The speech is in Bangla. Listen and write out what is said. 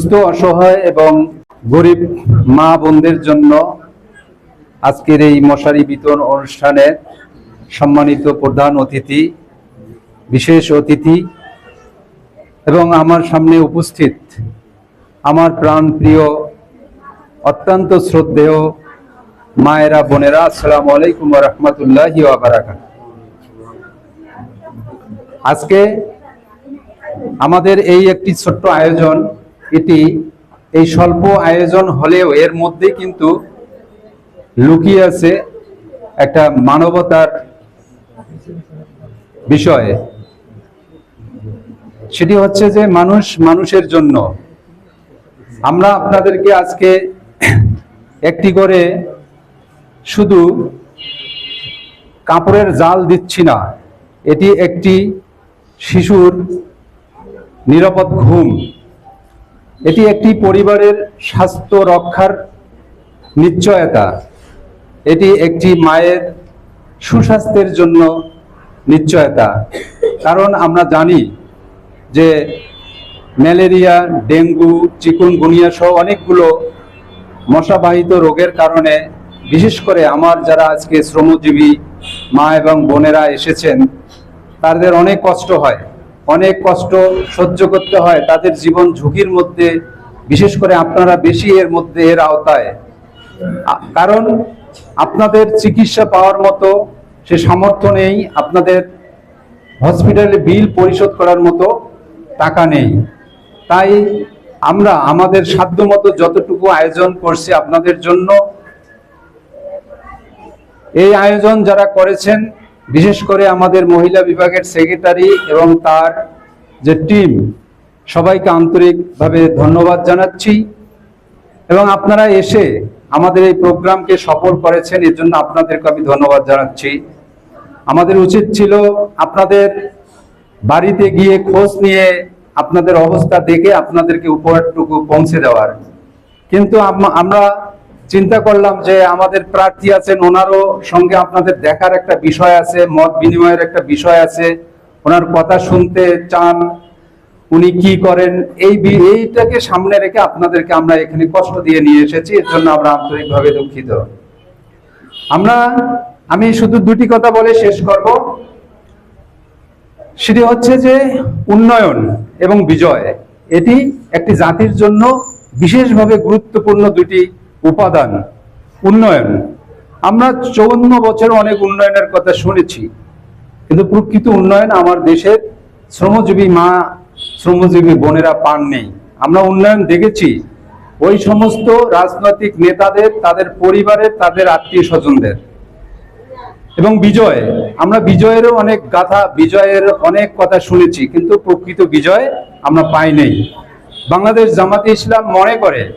দুস্থ, অসহায় এবং গরিব মা বোনদের জন্য আজকের এই মশারি বিতরণ অনুষ্ঠানে সম্মানিত প্রধান অতিথি, বিশেষ অতিথি এবং আমার সামনে উপস্থিত আমার প্রাণ প্রিয় অত্যন্ত শ্রদ্ধেয় মায়েরা, বোনেরা, আসসালামু আলাইকুম রহমতুল্লাহ আজকে আমাদের এই একটি ছোট্ট আয়োজন এটি এই স্বল্প আয়োজন হলেও এর মধ্যে কিন্তু লুকিয়ে আছে একটা মানবতার বিষয়। সেটি হচ্ছে যে মানুষ মানুষের জন্য। আমরা আপনাদেরকে আজকে একটি করে শুধু কাপড়ের জাল দিচ্ছি না, এটি একটি শিশুর নিরাপদ ঘুম। এটি একটি পরিবারের স্বাস্থ্য রক্ষার নিশ্চয়তা। এটি একটি মায়ের সুস্বাস্থ্যের জন্য নিশ্চয়তা। কারণ আমরা জানি যে ম্যালেরিয়া, ডেঙ্গু, চিকুনগুনিয়া সহ অনেকগুলো মশাবাহিত রোগের কারণে বিশেষ করে আমার যারা আজকে শ্রমজীবী মা এবং বোনেরা এসেছেন, তাদের অনেক কষ্ট হয়। অনেক কষ্ট সহ্য করতে হয়, তাদের জীবন ঝুঁকির মধ্যে, বিশেষ করে আপনারা বেশি এর মধ্যে, এর আওতায়। কারণ আপনাদের চিকিৎসা পাওয়ার মতো সে সামর্থ্য নেই, আপনাদের হসপিটালে বিল পরিশোধ করার মতো টাকা নেই। তাই আমরা আমাদের সাধ্যমতো যতটুকু আয়োজন করছি আপনাদের জন্য, এই আয়োজন যারা করেছেন বিশেষ করে আমাদের মহিলা বিভাগের সেক্রেটারি এবং তার যে টিম সবাইকে আন্তরিকভাবে ধন্যবাদ জানাচ্ছি। এবং আপনারা এসে আমাদের এই প্রোগ্রামকে সফল করেছেন এর জন্য আপনাদেরকে আমি ধন্যবাদ জানাচ্ছি। আমাদের উচিত ছিল আপনাদের বাড়িতে গিয়ে খোঁজ নিয়ে আপনাদের অবস্থা দেখে আপনাদেরকে উপহারটুকু পৌঁছে দেওয়ার। কিন্তু আমরা চিন্তা করলাম যে আমাদের প্রার্থী আছেন, ওনারও সঙ্গে আপনাদের দেখার একটা বিষয় আছে, মত বিনিময়ের একটা বিষয় আছে। ওনার কথা শুনতে চান, উনি কি করেন, এই এইটাকে সামনে রেখে আপনাদেরকে আমরা এখানে কষ্ট দিয়ে নিয়ে এসেছি, এর জন্য আমরা আন্তরিকভাবে দুঃখিত। আমরা, আমি শুধু দুটি কথা বলে শেষ করব। সেটি হচ্ছে যে, উন্নয়ন এবং বিজয়, এটি একটি জাতির জন্য বিশেষভাবে গুরুত্বপূর্ণ দুটি উপাদান, উন্নয়ন। আমরা চৌন্ন বছর অনেক উন্নয়নের কথা শুনেছি। কিন্তু প্রকৃত উন্নয়ন আমার দেশের শ্রমজীবী মা, শ্রমজীবী বোনেরা পান নেই। আমরা উন্নয়ন দেখেছি। ওই সমস্ত রাজনৈতিক নেতাদের, তাদের পরিবারের, তাদের আত্মীয় স্বজনদের। এবং বিজয়, আমরা বিজয়েরও অনেক গাথা, বিজয়ের অনেক কথা শুনেছি। কিন্তু প্রকৃত বিজয় আমরা পাই নাই। বাংলাদেশ জামাতে ইসলাম মনে করে